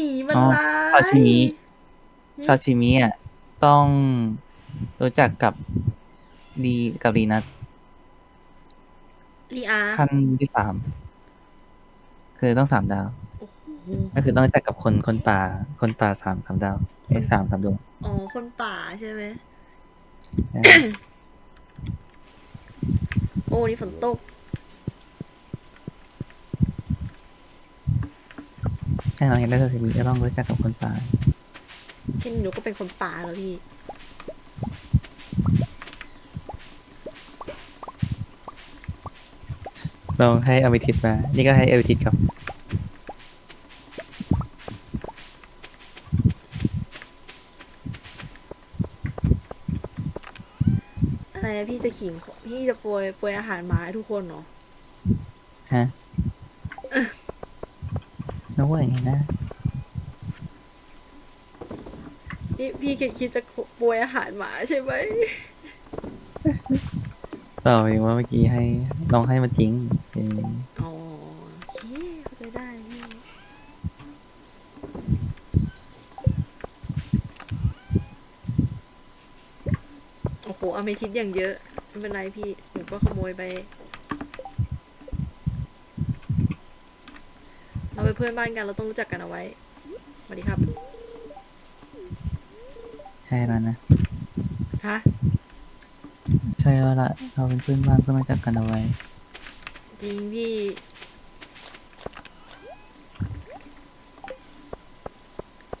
นีมันอ๋อลายซาชิมิซาชิมิอะต้องรู้จักกับดีกับรีนัทลีอาขั้นที่สามคือต้องสามดาว โอ้โหก็คือต้องรู้จักกับคนคนป่า คนป่าสามสามดาวเลขสามสามดวงอ๋อคนป่าใช่ไหมใช่โอ้นี่ฝนตก ถ้าเราอยากได้ซาชิมิก็ต้องรู้จักกับคนป่าแค่นี้หนูก็เป็นคนป่าแล้วพี่ ลองให้อมิทิตมา นี่ก็ให้อมิทิตกับ อะไรนะพี่จะขิงพี่จะโปรยโปรยอาหารหมาให้ทุกคนเหรอฮะ น้องว่าอย่างไงนะพี่พี่คิดคิดจะโปรยอาหารหมาใช่ไหมต่อเองว่าเมื่อกี้ให้ลองให้มาจริงเอออ๋อโอเคเข้าใจได้พี่โอ้โหอเมทิสอย่างเยอะ ไม่เป็นไรพี่ หนูก็ขโมยไป เราเป็นเพื่อนบ้านกันเราต้องรู้จักกันเอาไว้สวัสดีครับ ใช่แล้วนะ ฮะ ใช่แล้วล่ะ เราเป็นเพื่อนบ้านก็มาจักกันเอาไว้ จริงพี่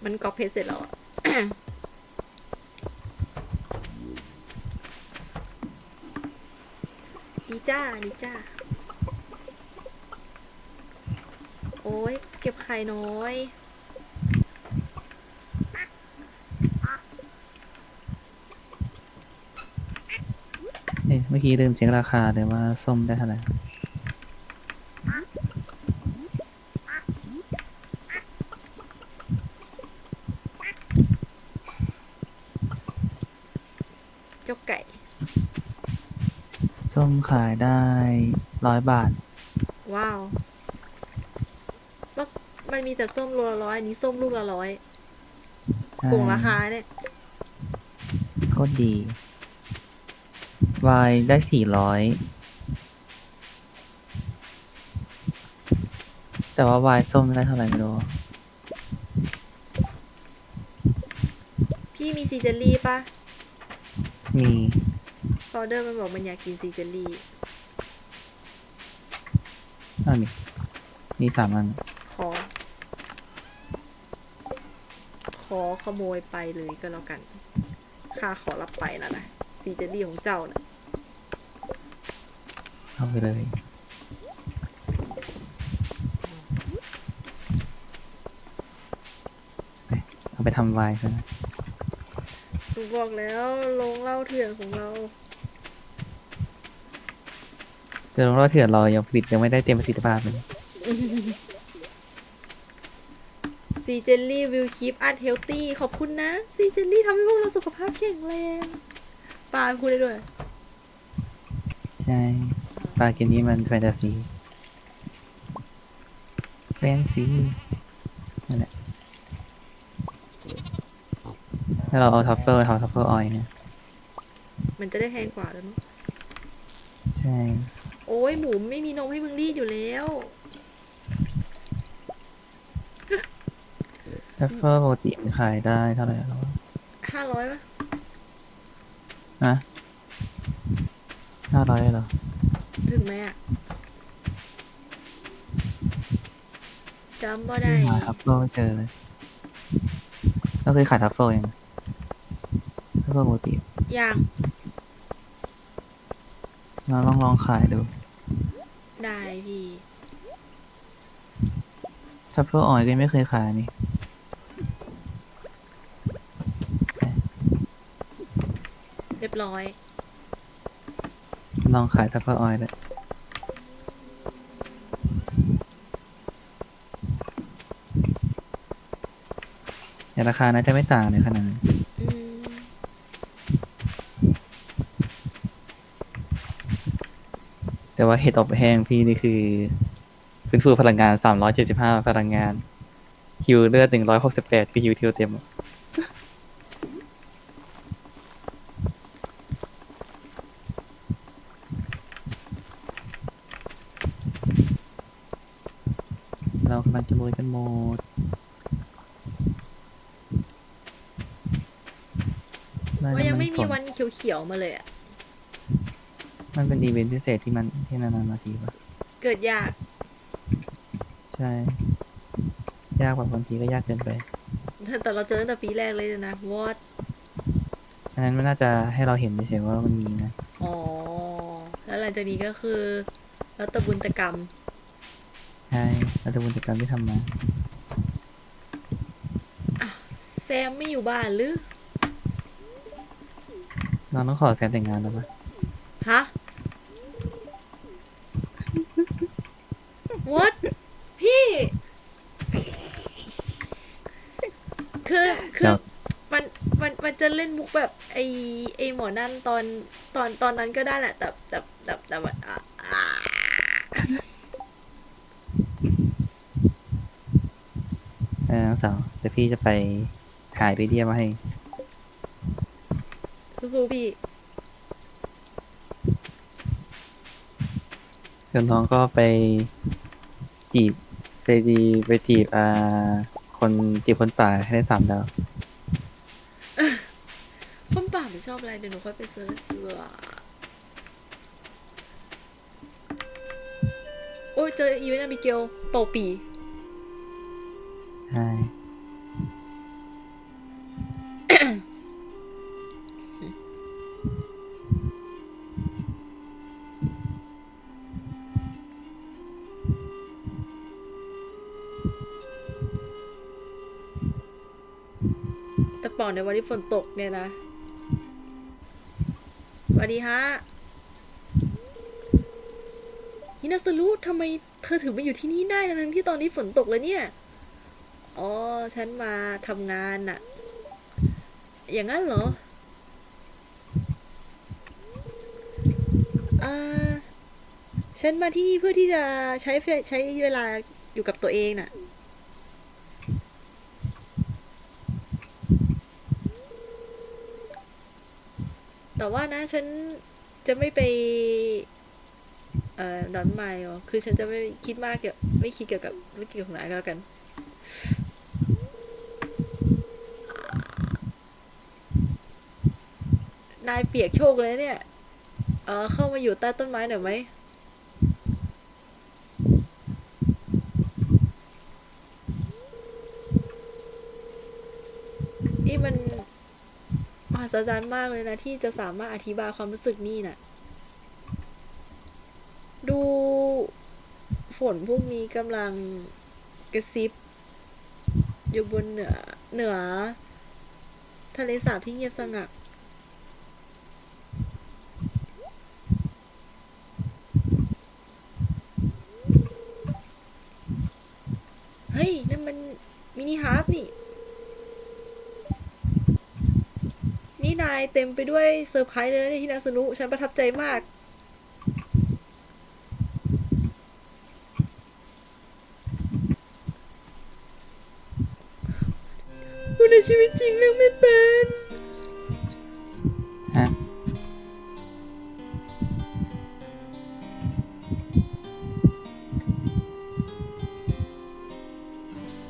มันก๊อปเพจเสร็จแล้วอะ ดีจ้าดีจ้า โอ้ยเก็บไข่น้อย เอ๊ะเมื่อกี้ลืมเช็คราคาเลยว่าส้มได้เท่าไหร่เจ้าไก่ ส้มขายได้ร้อยบาท ว้าวว่ามันมี แต่ส้มโลละร้อยอันนี้ส้มลูกละร้อยใช่โกงราคาเนี่ยโคตรดีวายได้สี่ร้อย แต่ว่าวายส้มได้เท่าไหร่ไม่รู้พี่มีซีเจลลี่ปะมีฟอเดอร์มันบอกมันอยากกินซีเจลลี่อ้าวมีมีสามอัน ขอขอขโมยไปเลยก็แล้วกันข้าขอรับไปแล้วนะซีเจลลี่ของเจ้านะเอาไปเลยไปเอาไปทำวายซะนะหนูบอกแล้วลงเหล้าเถื่อนของเราแต่ลงรอเถื่อนเรายังผลิตยังไม่ได้เต็มประสิทธิภาพเลย ซีเจลลี่วิลคีปอั h เฮลตี้ขอบคุณนะซีเจลลี่ทำให้พวกเราสุขภาพแข็งแรงปาพูดได้ด้วย ใช่ปลาเกมนี้มันแฟนตาซีแฟนซีนั่นแหละถ้าเราเอาทัฟเฟิลเอาทัฟเฟิลออยเนี่ยมันจะได้แพงกว่าแล้วมั้งใช่ โอ้ยหมูไม่มีนมให้มึงรีดอยู่แล้ว ทัฟเฟิลปกติมันขายได้เท่าไหร่แล้วห้าร้อยปะนะห้าร้อยเหรอ ถึงไหมอะจำบ่ได้หาทัฟเฟิลไม่เจอเลยเราเคยขายทัฟเฟิลยังทัฟเฟิลปกติยังเราลองลองขายดู ได้พี่ทัฟเฟิลออยก็ยังไม่เคยขายนี่ เรี ยบร้อย ลองขายทัฟเฟิลออยเลยแต่ราคาน่าจะไม่ต่างเลยขนาดนั้นอืมแต่ว่าเห็ดอบแห้งพี่นี่คือฟื้นฟูพลังงาน 375 พลังงานฮิวเลือดหนึ่งร้อยหกสิบแปดคือฮิวเทียวเต็มอะ เรากำลังจะรวยกันหมดน่าว่าจะยังไม่สมีวันเขียวๆมาเลยอะมันเป็นอีเวนต์พิเศษที่มันที่นานๆมาทีป่ะ เกิดยาก ใช่ ยากกว่าบางทีก็ยากเกินไป แต่เราเจอตั้งแต่ปีแรกเลยนะวอดอันนั้นมันน่าจะให้เราเห็นเฉยๆว่ามันมีนะ อ๋อ แล้วหลังจากนี้ก็คือ แล้วแตบุญตกรรม ใช่ รัฐบุญกรรมที่ทำมาแซมไม่อยู่บ้านหรือเราต้องขอแซมแต่งงานแล้วปะฮะ what พี่ คือ คือเดี๋ยวมัน มัน มันจะเล่นมุกแบบไอไอหมอนั่นตอน ตอน ตอนนั้นก็ได้แหละ แต่ แต่ แต่แต่มันอะอะ เออน้อง สาวเดี๋ยวพี่จะไปถ่ายไปเดียมาให้ สู้ๆพี่ส่วนน้องก็ไปจีบไปดีไปจีบอ่าคนจีบคนป่าให้ได้สามดาวคนป่าไม่ชอบอะไรเดี๋ยวหนูค่อยไปเซิร์ชดูอะโอ้ยเจออีเวนต์อาบิเกลเป่าปี แต่เป่าในวันที่ฝนตกเนี่ยนะสวัสดีฮะฮินาสรุทำไมเธอถึงมาอยู่ที่นี่ได้ทั้งที่ตอนนี้ฝนตกเลยเนี่ย อ๋อ ฉันมาทำงานน่ะ อย่างนั้นเหรออ่าฉันมาที่นี่เพื่อที่จะใช้ใช้เวลาอยู่กับตัวเองน่ะ ว่านะ ฉันจะไม่ไปเอ่อดอนไมล์หรอคือฉันจะไม่คิดมากเกี่ยวไม่คิดเกี่ยวกับไม่เกี่ยวกับนายก็แล้วกัน นายเปียกโชคเลยเนี่ย เออเข้ามาอยู่ใต้ต้นไม้หน่อยไหม นี่มันมหั ศจรรย์มากเลยนะ ที่จะสามารถอธิบายความรู้สึกนี่น่ะ ดูฝนพวกนี้กำลังกระซิบ อยู่บนเหนือเหนือ ทะเลสาบที่เงียบสงัดเฮ้ย นั่นมันมินิฮาร์ฟนี่ นี่นายเต็มไปด้วยเซอร์ไพรส์เลยนะที่นาสนุฉันประทับใจมากคุณในชีวิตจริงเรื่องไม่เป็นฮะ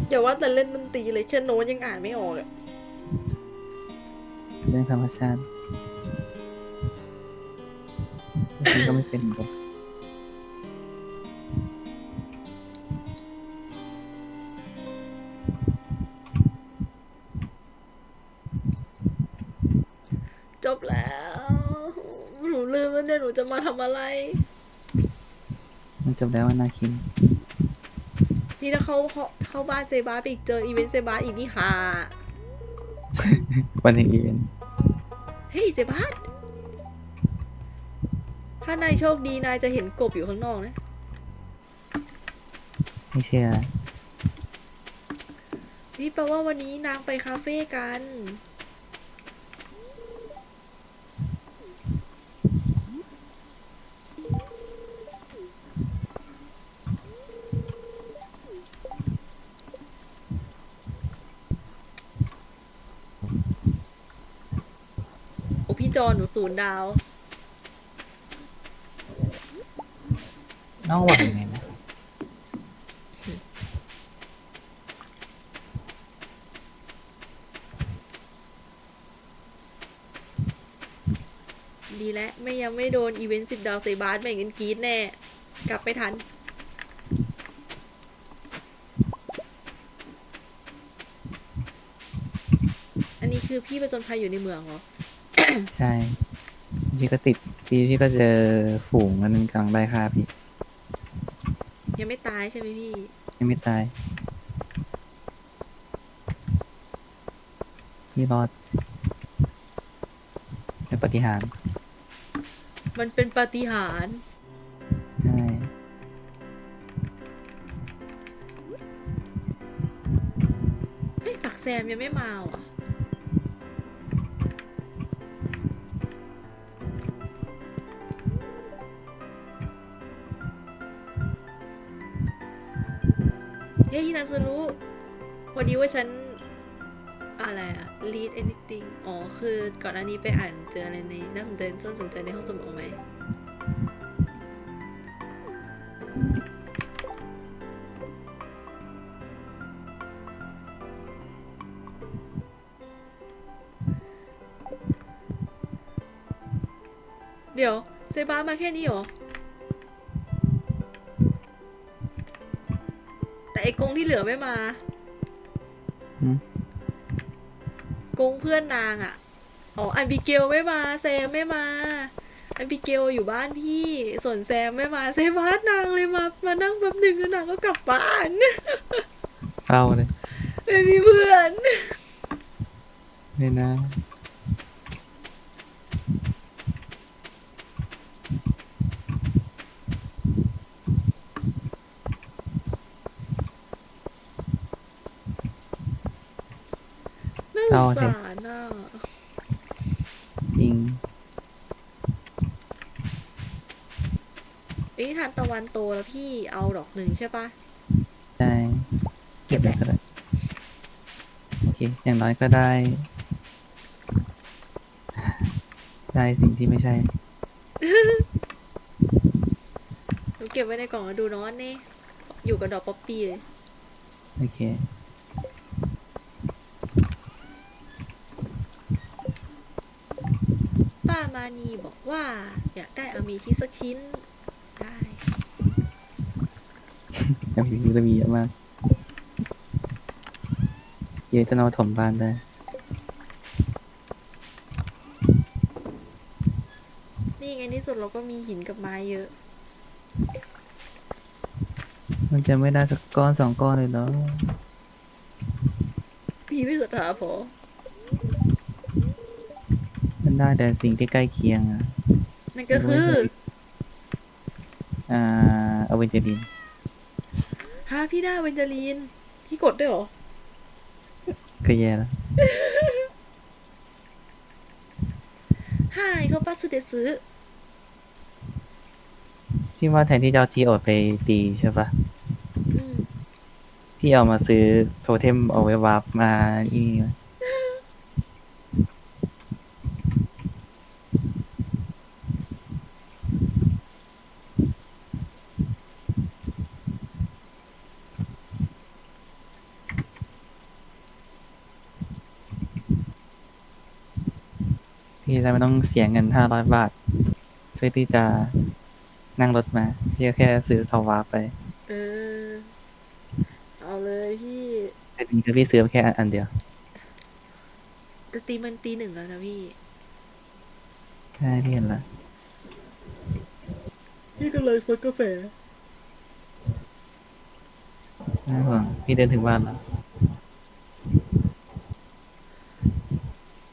อย่าว่าแต่เล่นดนตรีเลยแค่โน้ตยังอ่านไม่ออกอะ รื่องธรรมชาติพี่ก็ไม่เป็นเหมือนกันจบแล้ว หนูลืมแล้วเนี่ยหนูจะมาทำอะไร มันจบแล้วว่านาคินนี่ถ้าเขาเข้าเข้าบ้านเซบาสไปอีกเจออีเวนต์เซบาสอีกนี่ฮาวันนี้อีเวนต์ เฮ้ยเซบาสถ้านายโชคดีนายจะเห็นกบอยู่ข้างนอกนะ ไม่เชื่อ นี่แปลว่าวันนี้นางไปคาเฟ่กัน อหนูศูนย์ดาว น้องหวังยังไงนะดีแล้วไม่ยังไม่โดนอีเวนต์สิบดาวใส่บาสไม่งั้นกรีดแน่ กลับไปทัน อันนี้คือพี่ประจนภัยอยู่ในเมืองเหรอ ใช่ พี่ก็ติด พี่พี่ก็เจอฝูงมันกำลังไล่ฆ่าพี่ยังไม่ตายใช่ไหมพี่ ยังไม่ตาย พี่รอดเป็นปาฏิหารย์มันเป็นปาฏิหาริย์ใช่เฮ้ยปักแซมยังไม่มาว่ะ เฮ้ยนาซึรู้พอดีว่าฉันอะไรอะ read anything อ๋อ คือก่อนอันนี้ไปอ่านเจออะไรในน่าสนใจน่าสนใจในห้องสมุดไหมเดี๋ยวเซบามาแค่นี้เหรอ ที่เหลือไม่มาหืม กงเพื่อนนางอะ่ะ อ๋อ อันบิเกลไม่มา แซมไม่มา อันบิเกลอยู่บ้านพี่ ส่วนแซมไม่มาเซบาสนางเลยมา มานั่งแป๊บหนึ่งแล้วนางก็กลับบ้าน เศร้าเลยไม่มีเพื่อนเลยนะ น่าสงสารน่ะ จริง เอ้ยทานตะวันโตแล้วพี่เอาดอกหนึ่งใช่ปะใช่เก็บแหละก็ได้โอเค อย่างน้อยก็ได้ ได้สิ่งที่ไม่ใช่หนูเก็บไว้ในกล่องแล้วดูน้อนนี่ อยู่กับดอกป๊อปปี้เลย โอเค ป้ามานีบอกว่า อยากได้อามีที่สักชิ้น ได้ ยังมีจะมีเยอะมาก เยอะจะนอนถมบ้านได้ นี่ไงที่สุดเราก็มีหินกับไม้เยอะ มันจะไม่ได้สักก้อนสองก้อนเลยเนาะพี่ไม่ศรัทธาพอมันได้แต่สิ่งที่ใกล้เคียงอะ นั่นก็คือ อ่าเอาเวนเจลิน ฮะพี่ได้เวนจาลีน พี่กดด้วยเหรอ ก็แย่แล้วฮายโทปัสเดซื้อพี่ว่าแทนที่จะเอาจีโอดไปตีใช่ปะอืม พี่เอามาซื้อโทเทมเอาไว้วาร์ปมาอีนี่ มาพี่จะไม่ต้องเสียเงินห้าร้อยบาท เพื่อที่จะนั่งรถมาพี่ก็แค่ซื้อสวาร์ปไป เออ เอาเลยพี่แต่จริงๆคือพี่ซื้อมาแค่อันเดียวแต่ตีมันตีหนึ่งแล้วนะพี่ใช่พี่เห็นละพี่ก็เลยซดกาแฟไม่ห่วงพี่เดินถึงบ้านแล้ว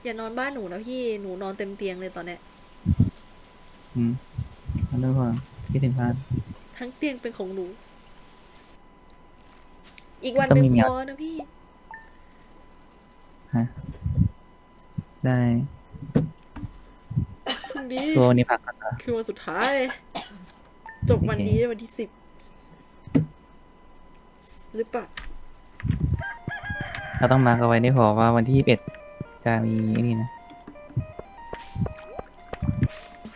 อย่านอนบ้านหนูนะพี่หนูนอนเต็มเตียงเลยตอนเนี้ยอืมไม่ต้องห่วงพี่ถึงบ้าน ทั้งเตียงเป็นของหนู อีกวันต้หองนึ่งมีแมพวอนะพี่ ฮะ ได้พรุ่งนี้ตัววันนี้พักก่อนเหรอ คือวันสุดท้าย จบวันนี้วันที่สิบหรือเปล่า เราต้องมาร์กเอาไว้นี่พอว่าวันที่ยี่สิบเอ็ด จะมีไอ้นี่นะ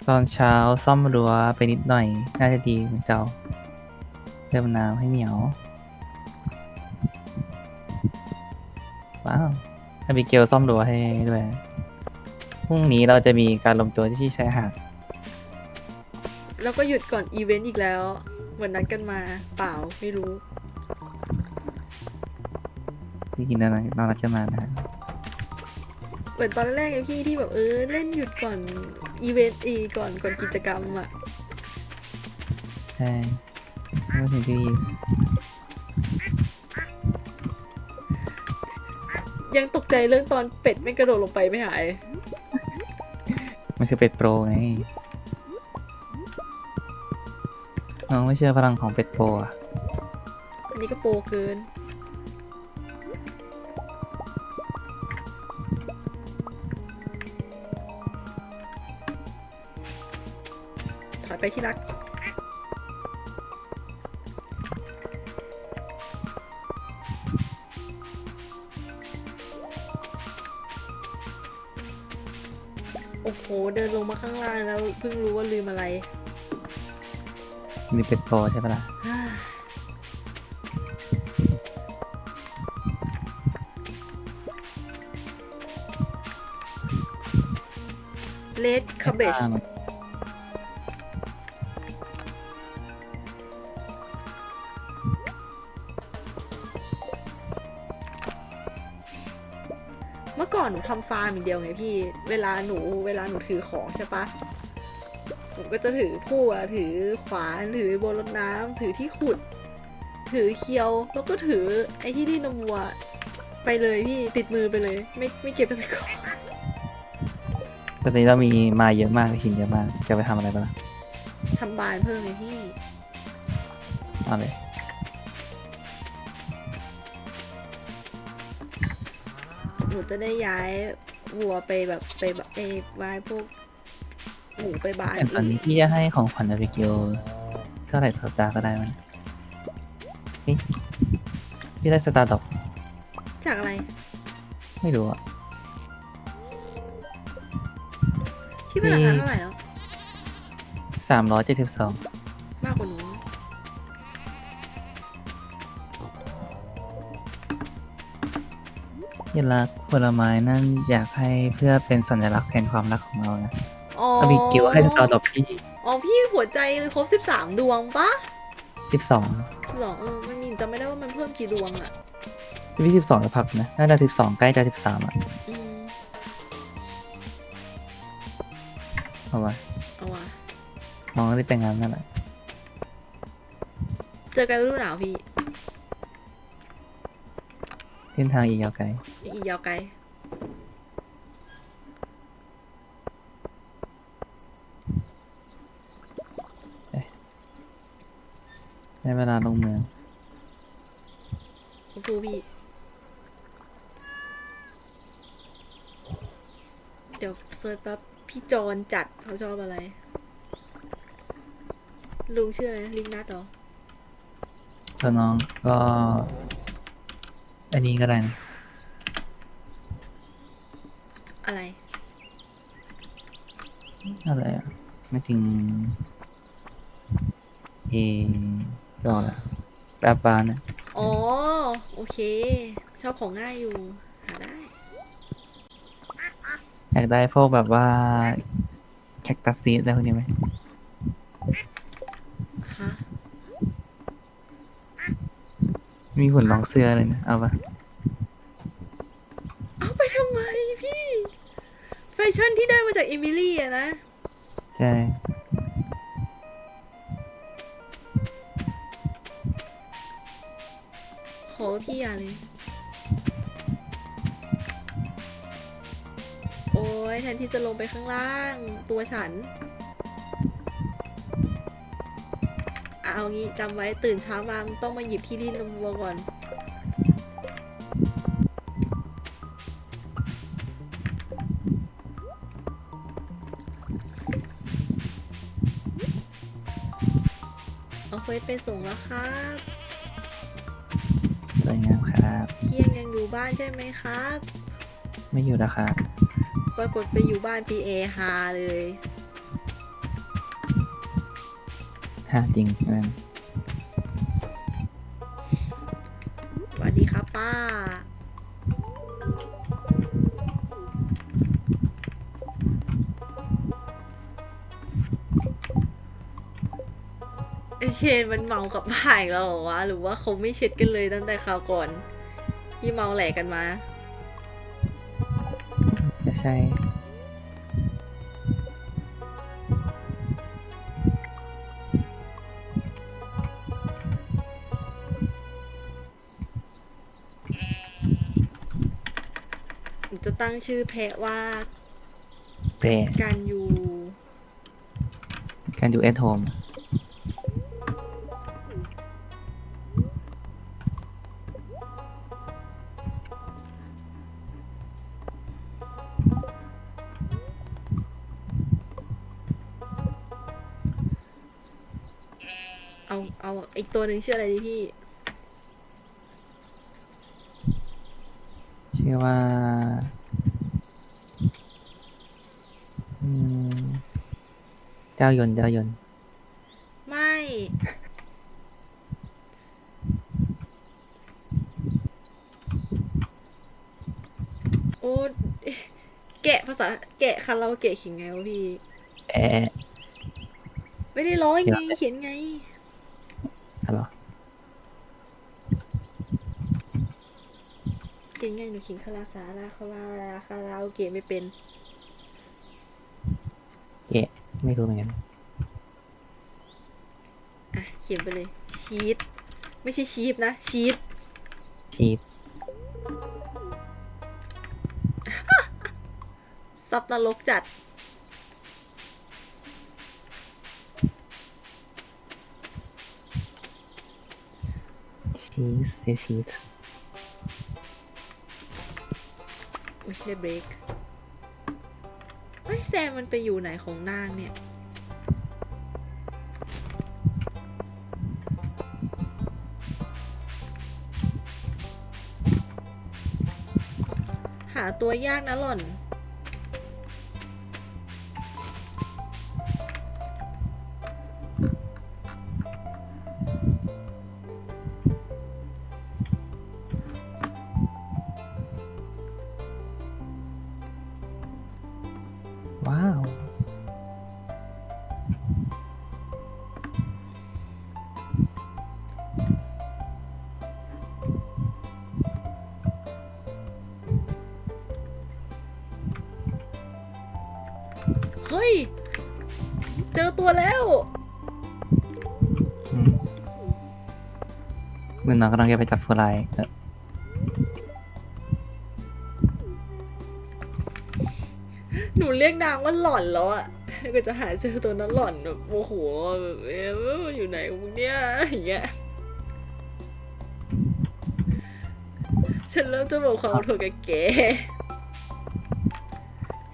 ตอนเช้าซ่อมรั้วไปนิดหน่อย น่าจะดีเหมือนเก่าเติมน้ำให้เหมียว ว้าวอบิเกลซ่อมรั้วให้ด้วยพรุ่งนี้เราจะมีการรวมตัวที่ชายหาดแล้วก็หยุดก่อนอีเวนต์อีกแล้ว เหมือนนัดกันมาเปล่าไม่รู้ ที่กินนานานัดกันมานะฮะเห มือนตอนแรกไงพี่ที่แบบเออเล่นหยุดก่อนอีเวนต์อีก่อนก่อนกิจกรรมอะใช่ไม่ถึงที่ยังตกใจเรื่องตอนเป็ดไม่กระโดดลงไปไม่หาย มันคือเป็ดโปรไงน้องไม่เชื่อพลังของเป็ดโปรอะอันนี้ก็โปรเกิน ไปที่รัก โอ้โห เดินลงมาข้างล่างแล้วเพิ่งรู้ว่าลืมอะไรมีเป็ดโปรใช่ปะล่ะเลดคาเบช ทำฟาร์มอย่างเดียวไงพี่ เวลาหนูเวลาหนูถือของใช่ปะหนูก็จะถือพั่วถือขวานถือบนรถน้ำถือที่ขุด ถือเคียว แล้วก็ถือไอ้ที่ดินนมวัวไปเลยพี่ติดมือไปเลย ไม่ไม่เก็บไปใส่ของตอนนี้เรามีมาเยอะมากหินเยอะมากจะไปทำอะไรบ้างล่ะทำบานเพิ่มไงพี่เอาเลย หนูจะได้ย้ายวัวไปแบบไปแบบไอ้วายพวกหมูไปบ้านแต่ตอนนี้พี่จะให้ของขวัญอบิเกลเท่าไหร่สตาร์ก็ได้มันเฮ้ยพี่ได้สตาร์ดอกจากอะไร ไม่รู้อะพี่เป็นราคาเท่าไหร่แล้วสามร้อยเจ็ดสิบสอง ยันรักผลไม้นั่นอยากให้เพื่อเป็นสัญลักษณ์แทนความรักของเรานะอ๋ออบิเกลให้สตาร์ดอกพี่อ๋อพี่หัวใจครบสิบสามดวงปะสิบสองหรอเออมันมีจำไม่ได้ว่ามันเพิ่มกี่ดวงอะพี่สิบสองจะพักนะน่าจะสิบสองใกล้จะสิบสามอะอืมเอาไว้เอาวะน้องได้แต่งงานนั่นแหละเจอกันฤดูหนาวพี่ เส้นทางอีกยาวไกล อีกยาวไกล ในเวลาลงเมือง สู้ๆพี่ เดี๋ยวเซิร์ชแป๊บพี่จอนจัดเขาชอบอะไร ลุงชื่ออะไรนะลิงนัดเหรอถ้าน้องก็ อันนี้ก็ได้นะอะไร อะไรอะไม่ถึงเอก็อะไรแบบบานนะอ๋อ โอเค ชอบของง่ายอยู่ หาได้ อยากได้พวกแบบว่า แคคตัสซีดอะไรพวกนี้ไหม ฮะ มีหุ่นรองเสื้อเลยนะ เอาปะเอาไปทำไมพี่ แฟชั่นที่ได้มาจากเอมิลี่อะนะ ใช่ขอพี่อย่าเลย โอ้ยแทนที่จะลงไปข้างล่างตัวฉัน เอางี้จำไว้ตื่นเช้ามามึงต้องมาหยิบที่ดินนมวัวก่อน เอาเควสไปส่งแล้วครับสวยงามครับ เที่ยงยังอยู่บ้านใช่ไหมครับ ไม่อยู่แล้วครับ ปรากฏไปอยู่บ้านพีเอฮาเลย หาจริงนั่นสวัสดีครับป้าไอเชนมันเมากับบ้าอีกแล้วเหรอวะ หรือว่าเขาไม่เช็ดกันเลยตั้งแต่คราวก่อน ที่เมาแหลกกันมาก็ใช่ ตั้งชื่อแพะว่าแพร่การยูการอยู่แอทโฮมเอา เอาอีกตัวหนึ่งชื่ออะไรดีพี่ ชื่อว่า อืม เจ้ายนต์เจ้ายนต์ไม่ โอ้แกะภาษาแกะคาราโอเกะเขียนไงวะพี่ แอะแอะไม่ได้ร้อยไงเดี๋ยวเขียนไง อะไรเหรอเขียนไงหนูเขียนคาราซาราคาราคาราโอเกะไม่เป็นแอะ ไม่รู้เหมือนกัน อะเขียนไปเลย ชีตไม่ใช่ชีฟนะ ชีตชีตซับนรกจัด ชีสเซชีส อุ๊ยได้เบรกไอ้ยแซมมันไปอยู่ไหนของนางเนี่ย หาตัวยากนะหล่อน เหมือนน้องกำลังจะไปจับฟูไลเออหนูเรียกนางว่าหล่อนแล้วอะก็จะหาเจอตัวนั้นหล่อนแบบโมโหแบบเอ๊ะมันอยู่ไหนของมึงเนี่ยอย่างเงี้ยฉันเริ่มจะบอกความอดทนกับแก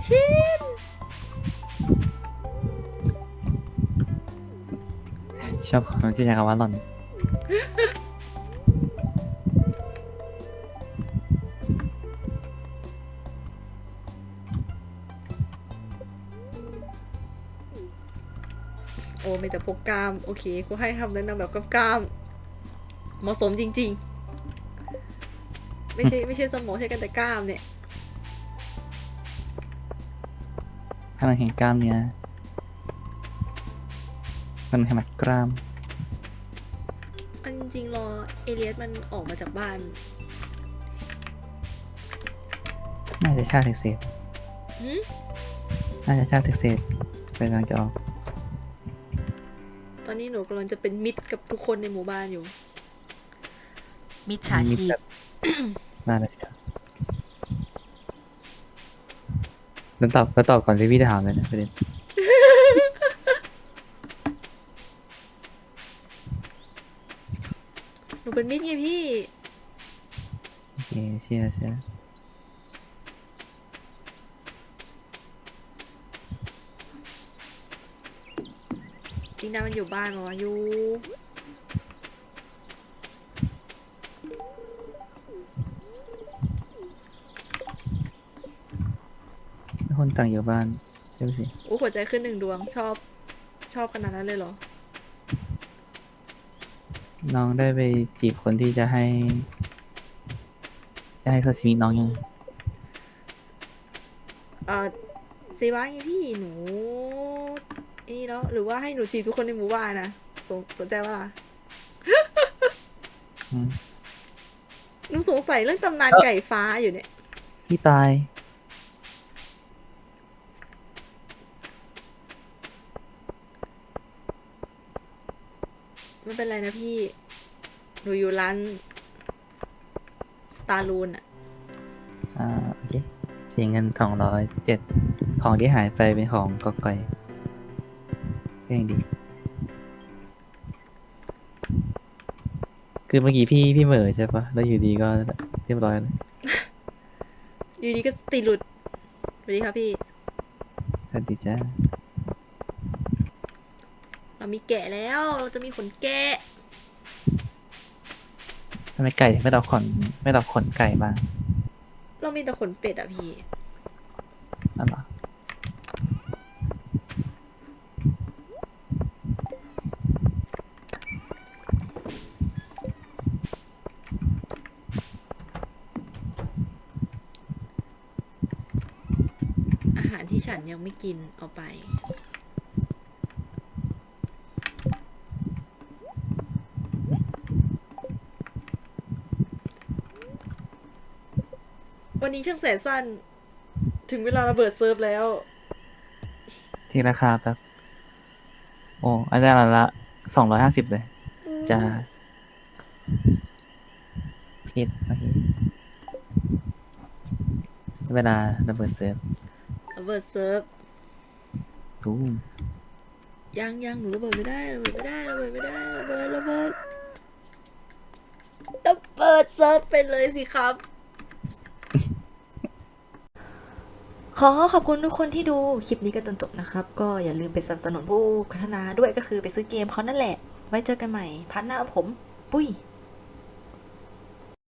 ชินชอบคำที่ใช้คำว่าหล่อน แต่พกกล้าม โอเคกูให้ทำแนะนำแบบกับกล้ามเหมาะสมจริง ๆ ไม่ใช่ไม่ใช่สมองใช้กันแต่กล้ามเนี่ยพลังแห่งกล้ามเนื้อมันให้มัดกล้ามอันจริงๆรอเอเลียสมันออกมาจากบ้าน น่าจะชาติเท็กเซสหืม น่าจะชาติเท็กเซสไปกำลังจะออก ตอนนี้หนูกำลังจะเป็นมิตรกับทุกคนในหมู่บ้านอยู่ มิตรฉามีชีพแบบน่าจะเชียวแล้วตอบแล้วตอบก่อนที่พี่จะถามเลยนะประเด็นหนูเป็นมิตรไงพี่โอเคเชื่อเชื่อ จริงดามันอยู่บ้านวะอยู่ทุกคนต่างอยู่บ้านใช่ไหมสิโอ้หัวใจขึ้นหนึ่งดวงชอบ ชอบขนาดนั้นเลยเหรอ น้องได้ไปจีบคนที่จะให้ จะให้เขาชีวิตน้องยัง เออซีว่าไงพี่หนู นี่เนาะหรือว่าให้หนูจีบทุกคนในหมู่บ้านนะสนสนใจว่าล่ะอืมหนูสงสัยเรื่องตำนานไก่ฟ้าอยู่เนี่ย พี่ตาย ไม่เป็นไรนะพี่ หนูอยู่ร้านสตาร์ลูนอะอ่า โอเค เสียเงินสองร้อยเจ็ด ของที่หายไปเป็นของกอก่อย ก็ยังดี คือเมื่อกี้พี่พี่เหม่อใช่ปะแล้วอยู่ดีก็เรียบร้อยเลยอยู่ดีก็สติหลุดสวัสดีครับพี่ สวัสดีจ้าเรามีแกะแล้ว เราจะมีขนแกะทำไมไก่ถึงไม่รับขนไม่รับขนไก่บ้างเรามีแต่ขนเป็ดอะพี่ นั่นเหรอ อาหารที่ฉัน ยังไม่กินเอาไป วันนี้ช่างแสนสั้น ถึงเวลาระเบิดเซิร์ฟแล้ว ที่ราคาแบบโอ้อันนี้อันละสองร้อยห้าสิบเลย จะผิดโอเคเวลาระเบิดเซิร์ฟระ เบิดเซิร์ฟตูมยังยังหนูระเบิดไม่ได้ระเบิดไม่ได้ระเบิดไม่ได้ระเบิดระเบิดระเบิดเซิร์ฟไปเลยสิครับ ขอขอบคุณทุกคนที่ดูคลิปนี้กันจนจบนะครับ ก็อย่าลืมไปสนับสนุนผู้พัฒนาด้วยก็คือไปซื้อเกมเขานั่นแหละ ไว้เจอกันใหม่พันหน้าผม ปุ้ย